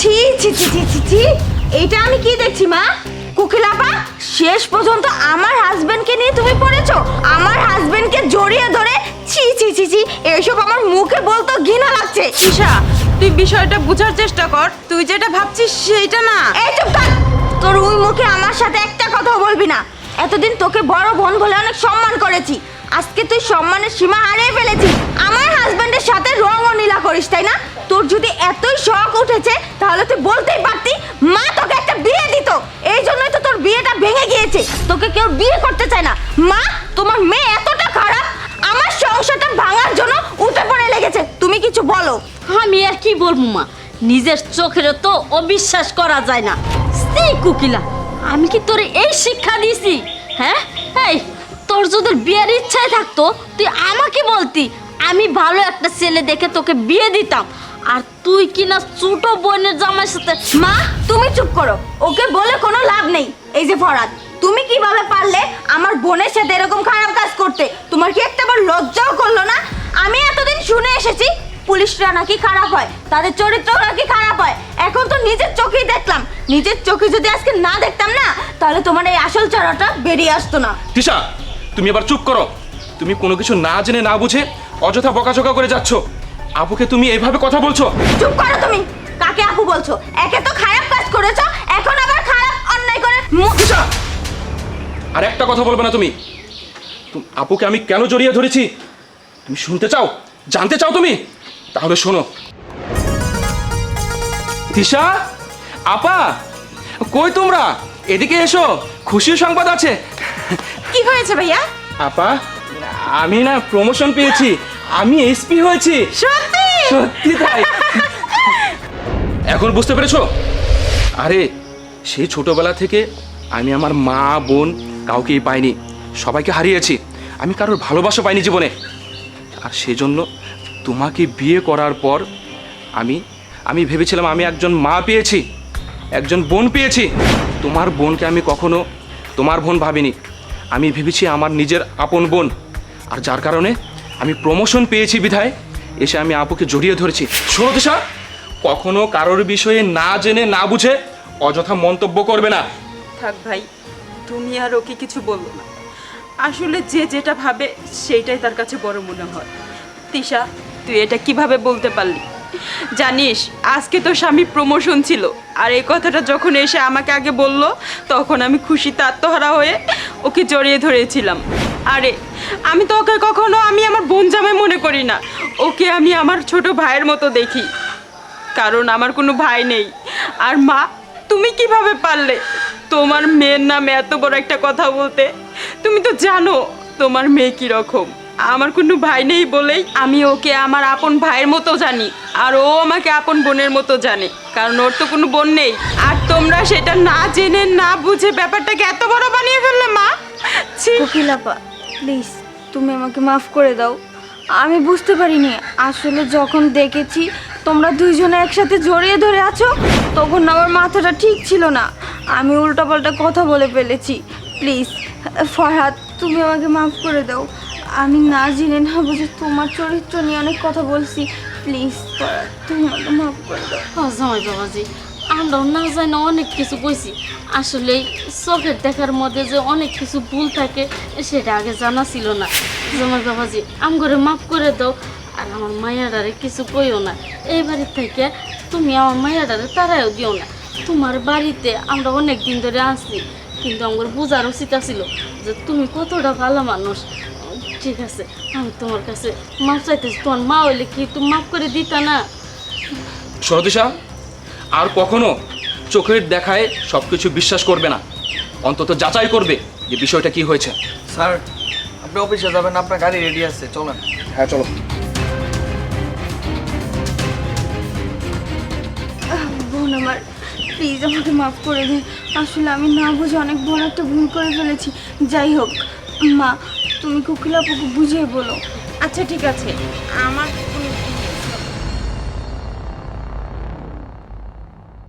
ছি ছি ছি ছি ছি ছি। এটা আমি কি দেখছি মা? কুকিলাপা শেষ পর্যন্ত আমার হাজবেন্ডকে নিয়ে তুমি পড়েছো? আমার হাজবেন্ডকে জড়িয়ে ধরে ছি ছি ছি ছি এসব আমার মুখে বলতো ঘৃণা লাগছে। ঈশা তুই বিষয়টা বোঝার চেষ্টা কর। তুই যেটা ভাবছিস সেটা না। এই চুপ থাক! তোর ওই মুখে আমার সাথে একটা কথা বলবি না। এতদিন তোকে বড় বোন বলে অনেক সম্মান করেছি। আজকে তুই সম্মানের সীমা হারিয়ে ফেলেছিস। আমার হাজবেন্ডের সাথে রং ও নীলা করিস তাই না? তোর যদি এতই শখ উঠেছে তাহলে তুই বলতেই পারতি মা তোকে একটা বিয়ে দিত। এই জন্যই তো তোর বিয়েটা ভেঙে গিয়েছে। তোকে কেউ বিয়ে করতে চায় না। মা, তোমার মেয়ে এতটা খারাপ, আমার সংসারটা ভাঙার জন্য উঠে পড়ে লেগেছে। তুমি কিছু বলো। আমি আর কি বলব, মা? নিজের চোখের তো অবিশ্বাস করা যায় না। সেই কুকিলা, আমি কি তোর এই শিক্ষা দিয়েছি? হ্যাঁ? এই, তোর যদি বিয়ের ইচ্ছায় থাকতো, তুই আমাকে বলতি, আমি ভালো একটা ছেলে দেখে তোকে বিয়ে দিতাম। আর তুই কি না ছোট বোনের জামাইয়ের সাথে? মা, তুমি চুপ করো। ওকে বলে কোনো লাভ নেই। এই যে ফরাদ, তুমি কীভাবে পারলে আমার বোনের সাথে এরকম খারাপ কাজ করতে? তোমার কি একটা বার লজ্জাও করল না? আমি এতদিন শুনে এসেছি, পুলিশরা নাকি খারাপ হয়, তাদের চরিত্র নাকি খারাপ হয়। এখন তো নিজের চোখেই দেখলাম। নিজের চোখে যদি আজকে না দেখতাম না, তাহলে তোমার এই আসল চড়াটা বেরিয়ে আসতো না। তিশা, তুমি এবার চুপ করো। তুমি কোনো কিছু না জেনে না বুঝে অযথা বকাঝকা করে যাচ্ছ। আপুকে তুমি এইভাবে কথা বলছো? চুপ করো তুমি। কাকে আপু বলছো? একে তো খারাপ কাজ করেছ এখন আবার খারাপ অন্যায় করে তিশা আর একটা কথা বলবে না তুমি। আপুকে আমি কেন জড়িয়ে ধরেছি? তুমি শুনতে চাও? জানতে চাও তুমি? তাহলে শোনো। তিশা আপা! কই তোমরা? এদিকে এসো। খুশির সংবাদ আছে। কি হয়েছে ভাইয়া? আপা আমি না প্রমোশন পেয়েছি আমি এসপি হয়েছি। সত্যি? সত্যি তাই। এখন বুঝতে পেরেছ? আরে সেই ছোটবেলা থেকে আমি আমার মা বোন কাউকেই পাইনি সবাইকে হারিয়েছি। আমি কারোর ভালোবাসা পাইনি জীবনে। আর সেজন্য তোমাকে বিয়ে করার পর আমি আমি ভেবেছিলাম আমি একজন মা পেয়েছি একজন বোন পেয়েছি। তোমার বোনকে আমি কখনো তোমার বোন ভাবিনি। আমি ভেবেছি আমার নিজের আপন বোন। আর যার কারণে আমি প্রমোশন পেয়েছি বিধায়, এসে আমি আপুকে জড়িয়ে ধরেছি। শোনো কখনো কারোর বিষয়ে না জেনে, না বুঝে অযথা মন্তব্য করবে না। থাক ভাই, তুমি আর ওকে কিছু বলব না। আসলে যে যেটা ভাবে, সেইটাই তার কাছে বড় মনে হয়। তিশা তুই এটা কীভাবে বলতে পারলি? জানিস, আজকে তো স্বামী প্রমোশন ছিল। আর এই কথাটা যখন এসে আমাকে আগে বলল, তখন আমি খুশিতে আত্মহারা হয়ে ওকে জড়িয়ে ধরেছিলাম। আরে, আমি তো ওকে কখনো, আমি আমার বোন জামাই মনে করি না। ওকে আমি আমার ছোট ভাইয়ের মতো দেখি। কারণ আমার কোনো ভাই নেই। আর মা, তুমি কীভাবে পারলে? তোমার মেয়ের নামে এত বড় একটা কথা বলতে? তুমি তো জানো, তোমার মেয়ে কীরকম। রকম আমার কোনো ভাই নেই বলেই আমি ওকে আমার আপন ভাইয়ের মতো জানি, আর ও আমাকে আপন বোনের মতো জানে, কারণ ওর তো কোনো বোন নেই। আর তোমরা সেটা না জেনে, না বুঝে ব্যাপারটাকে এত বড় বানিয়ে ফেললে, মা? ছি। প্লিজ, তুমি আমাকে মাফ করে দাও। আমি বুঝতে পারিনি, আসলে যখন দেখেছি তোমরা দুইজনে একসাথে জড়িয়ে ধরে আছো, তখন আমার মাথাটা ঠিক ছিল না। আমি উল্টাপাল্টা কথা বলে ফেলেছি। প্লিজ, ফরহাদ, তুমি আমাকে মাফ করে দাও। আমি না জেনে না বুঝে তোমার চরিত্র নিয়ে অনেক কথা বলছি। প্লিজ তুমি মাফ করে দাও। জামাই বাবাজি আমরাও না জানি না অনেক কিছু কইছি। আসলে চোখের দেখার মধ্যে যে অনেক কিছু ভুল থাকে, সেটা আগে জানা ছিল না। জামাই বাবাজি আম করে মাফ করে দাও। আর আমার মায়াডারে কিছু কইও না। এই বাড়ির থেকে তুমি আমার মায়াডারে তারাও দিও না। তোমার বাড়িতে আমরা অনেক দিন ধরে আসছি, কিন্তু আমার বোঝার উচিত ছিল যে তুমি কতটা ভালো মানুষ। ঠিক আছে আমি তোমার কাছে মাফ চাইতেছি। তোমার মা হইলে কি তুমি মাফ করে দিতা না? শোনো দিশা আর কখনো চোখের দেখায় সব কিছু বিশ্বাস করবে না। অন্তত যাচাই করবে যে বিষয়টা কি হয়েছে। স্যার আপনি অফিসে যাবেন আপনার গাড়ি রেডি আছে চলেন। হ্যাঁ চলো। বোন আমার প্লিজ আমাকে মাফ করে দিন। আসলে আমি না বুঝে অনেক বড় একটা ভুল করে ফেলেছি। যাই হোক মা তুমি কোকিলাপুকে বুঝিয়ে বলো। আচ্ছা ঠিক আছে। আমার